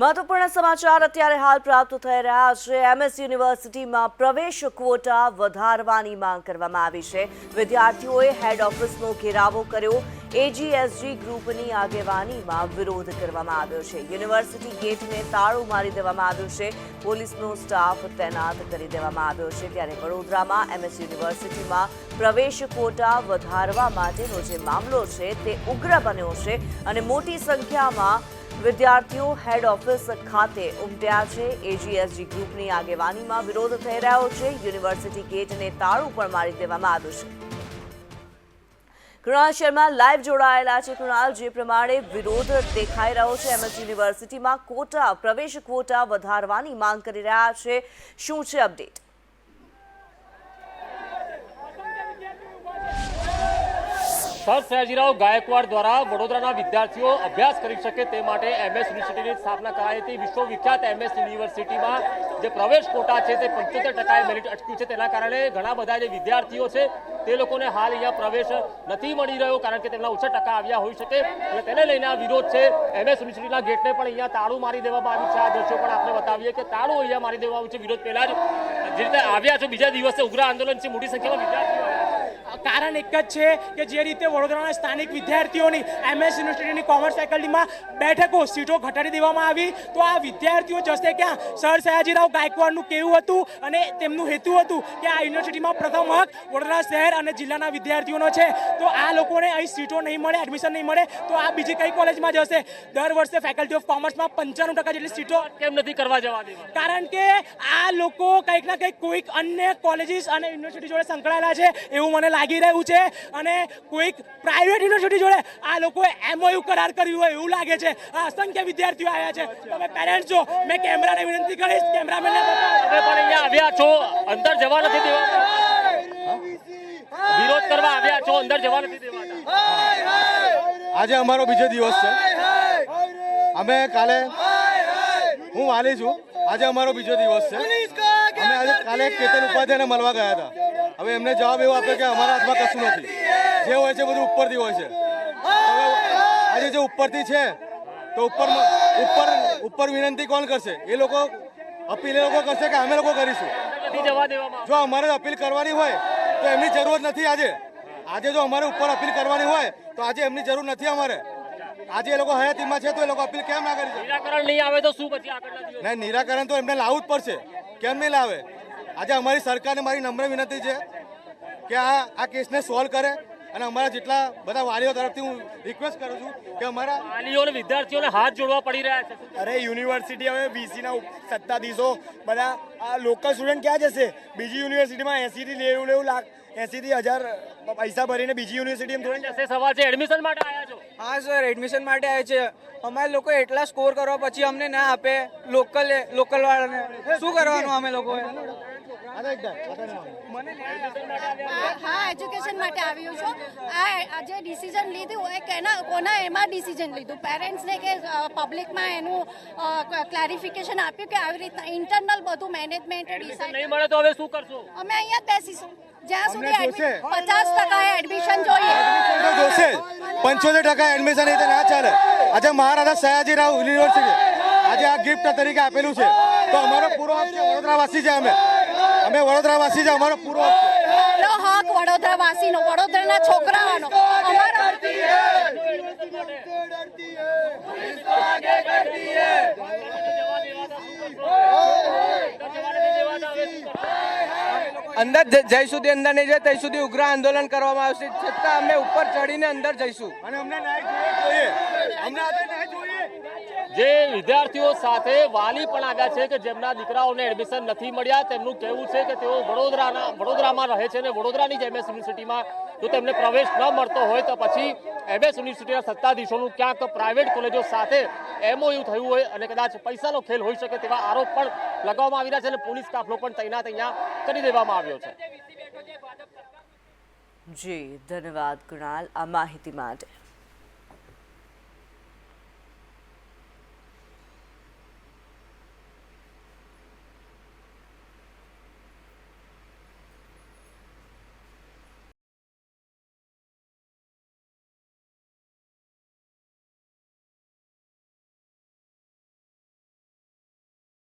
મહત્વપૂર્ણ સમાચાર અત્યારે હાલ પ્રાપ્ત થઈ રહ્યા છે. એમએસ યુનિવર્સિટીમાં પ્રવેશ ક્વોટા વધારવાની માંગ કરવામાં આવી છે. વિદ્યાર્થીઓએ હેડ ઓફિસનો ઘેરાવો કર્યો. એજીએસજી ગ્રુપની આગેવાનીમાં વિરોધ કરવામાં આવ્યો છે. યુનિવર્સિટી ગેટને તાળું મારી દેવામાં આવ્યું છે. પોલીસનો સ્ટાફ તૈનાત કરી દેવામાં આવ્યો છે. ત્યારે વડોદરામાં એમએસ યુનિવર્સિટીમાં પ્રવેશ ક્વોટા વધારવા માટેનો જે મામલો છે તે ઉગ્ર બન્યો છે અને મોટી સંખ્યામાં વિદ્યાર્થીઓ હેડ ઓફિસ ખાતે ઉમટ્યા છે. એજીએસજી ગ્રુપની આગેવાનીમાં વિરોધ થઈ રહ્યો છે. યુનિવર્સિટી ગેટને તાળું પણ મારી દેવામાં આવ્યું છે. કૃણાલ શર્મા લાઈવ જોડાયેલા છે. કૃણાલ, જે પ્રમાણે વિરોધ દેખાઈ રહ્યો છે એમએસ યુનિવર્સિટીમાં કોટા, પ્રવેશ કોટા વધારવાની માંગ કરી રહ્યા છે. શું છે અપડેટ? સર સયાજીરાવ ગાયકવાડ દ્વારા વડોદરાના વિદ્યાર્થીઓ અભ્યાસ કરી શકે તે માટે એમએસ યુનિવર્સિટીની સ્થાપના કરાઈ હતી. વિશ્વવિખ્યાત એમએસ યુનિવર્સિટીમાં જે પ્રવેશ કોટા છે તે પંચોતેર ટકાએ મેરિટ અટક્યું છે. તેના કારણે ઘણા બધા જે વિદ્યાર્થીઓ છે તે લોકોને હાલ અહીંયા પ્રવેશ નથી મળી રહ્યો કારણ કે તેમના ઓછા ટકા આવ્યા હોઈ શકે. અને તેને લઈને આ વિરોધ છે. એમએસ યુનિવર્સિટીના ગેટને પણ અહીંયા તાળું મારી દેવામાં આવ્યું છે. આ દ્રશ્યો પણ આપણે બતાવીએ કે તાળું અહીંયા મારી દેવામાં આવ્યું છે. વિરોધ પહેલાં જ જે રીતે આવ્યા છે, બીજા દિવસે ઉગ્ર આંદોલન છે. મોટી સંખ્યામાં વિદ્યાર્થીઓ. કારણ એક જ છે કે જે રીતે વડોદરાના સ્થાનિક વિદ્યાર્થીઓની એમએસ યુનિવર્સિટીની કોમર્સ ફેકલ્ટીમાં બેઠકો સીટો ઘટાડી દેવામાં આવી, તો આ વિદ્યાર્થીઓ જશે ક્યાં? સર સયાજીરાવ ગાયકવાડનું કેવું હતું અને તેમનું હેતુ હતું કે આ યુનિવર્સિટીમાં પ્રથમ હક વડોદરા શહેર અને જિલ્લાના વિદ્યાર્થીઓનો છે. તો આ લોકોને અહીં સીટો નહીં મળે એડમિશન નહીં મળે, તો આ બીજી કઈ કોલેજમાં જશે? દર વર્ષે ફેકલ્ટી ઓફ કોમર્સમાં પંચાણું ટકા જેટલી સીટો કેમ નથી કરવા જવા કારણ કે આ લોકો કંઈક ના કંઈક કોઈક અન્ય કોલેજીસ અને યુનિવર્સિટી જોડે સંકળાયેલા છે. એવું મને લાગી રહ્યું છે અને કોઈક પ્રાઇવેટ યુનિવર્સિટી જોડે આ લોકોએ એમઓયુ કરાર કર્યું હોય એવું લાગે છે. આ અસંખ્ય વિદ્યાર્થીઓ આવ્યા છે. તમે પેરેન્ટ્સ છો મેં કેમેરાને વિનંતી કરીશ કેમેરામેનને બતાવો. તમે પણ અહીંયા આવ્યા છો અંદર જવા નથી દેવા વિરોધ કરવા આવ્યા છો અંદર જવા નથી દેવાના આજે અમારો બીજો દિવસ છે. અમે કાલે હું વાલી છું. આજે અમારો બીજો દિવસ છે. અમે આજે કાલે કેતન ઉપાધ્યાયને મળવા ગયા હતા. હવે એમને જવાબ એવો આપ્યો કે અમારા હાથમાં કશું નથી. જે હોય છે બધું ઉપરથી હોય છે. આજે જે ઉપરથી છે તો ઉપર ઉપર ઉપર વિનંતી કોણ કરશે? એ લોકો અપીલ એ લોકો કરશે કે અમે લોકો કરીશું. જો અમારે અપીલ કરવાની હોય તો એમની જરૂર નથી આજે. આજે જો અમારે ઉપર અપીલ કરવાની હોય તો આજે એમની જરૂર નથી અમારે. આજે એ લોકો હયાતીમાં છે તો એ લોકો અપીલ કેમ ના કરી નિરાકરણ નહીં આવે તો શું પછી આગળ નહીં નિરાકરણ તો એમને લાવવું જ પડશે. કેમ નહીં લાવે? આજે અમારી સરકારને મારી નમ્ર વિનંતી છે કે આ આ કેસને સોલ્વ કરે અને અમારા જેટલા બધા વાલીઓ તરફથી હું રિક્વેસ્ટ કરું છું કે અમારા વાલીઓ અને વિદ્યાર્થીઓને હાથ જોડવા પડી રહ્યા છે. અરે યુનિવર્સિટી હવે બીસીના સત્તાધીશો બધા આ લોકલ સ્ટુડન્ટ ક્યાં જશે? બીજી યુનિવર્સિટીમાં એસીથી લેવું લેવું લાખ એસીથી હજાર પૈસા ભરીને બીજી યુનિવર્સિટીમાં થોડી જશે સવાલ છે. એડમિશન માટે આવ્યા છો? હા સર એડમિશન માટે આવે છે. અમારે લોકો એટલા સ્કોર કરવા પછી અમને ના આપે લોકલ લોકલ વાળાને. શું કરવાનું અમે લોકોએ? હા હા એજ્યુકેશન માટે આવ્યું છું. આ જે ડિસિઝન લીધું હોય કેના કોના એમાં ડિસિઝન લીધું? પેરેન્ટ્સને કે પબ્લિકમાં એનું ક્લેરિફિકેશન આપ્યું કે આવી રીતના ઇન્ટરનલ બધું મેનેજમેન્ટ નહીં મળે તો હવે શું કરશો? અમે અહીંયા જ બેસીશું. જ્યાં સુધી પચાસ ટકા એડમિશન જોઈએ. પંચોતેર ટકા એડમિશન એ ના ચાલે. આજે મહારાજા સયાજીરાવ યુનિવર્સિટી આજે આ ગિફ્ટ તરીકે આપેલું છે. તો અમારો પૂરો વડોદરાવાસી છે અમે. અમે વડોદરાવાસી છે, અમારો પૂરો હક છે. નો હક વડોદરા વાસીનો વડોદરાના છોકરાઓનો. અમારા અંદર જ- જ્યાં સુધી અંદર નહીં જાય ત્યાં સુધી ઉગ્ર આંદોલન કરવામાં આવશે. છતાં અમે ઉપર ચડીને અંદર જઈશું. અને અમને ન્યાય જોઈએ જોઈએ. અમને આજે ન્યાય જોઈએ. જે વિદ્યાર્થીઓ સાથે વાલી પણ આવ્યા છે કે જેમના દીકરાઓને એડમિશન નથી મળ્યા તેમનું કહેવું છે કે તેઓ વડોદરાના વડોદરામાં રહે છે અને વડોદરાની જ એમએસ યુનિવર્સિટીમાં જો તેમને પ્રવેશ ન મળતો હોય તો પછી એમએસ યુનિવર્સિટીના સત્તાધીશોનું ક્યાંક પ્રાઇવેટ કોલેજો સાથે એમઓયુ થયું હોય અને કદાચ પૈસાનો ખેલ હોઈ શકે તેવા આરોપ પણ લગાવવામાં આવી રહ્યા છે અને પોલીસ કાફલો પણ તૈનાત અહીંયા કરી દેવામાં આવ્યો છે. જી, ધન્યવાદ કૃણાલ આ માહિતી માટે.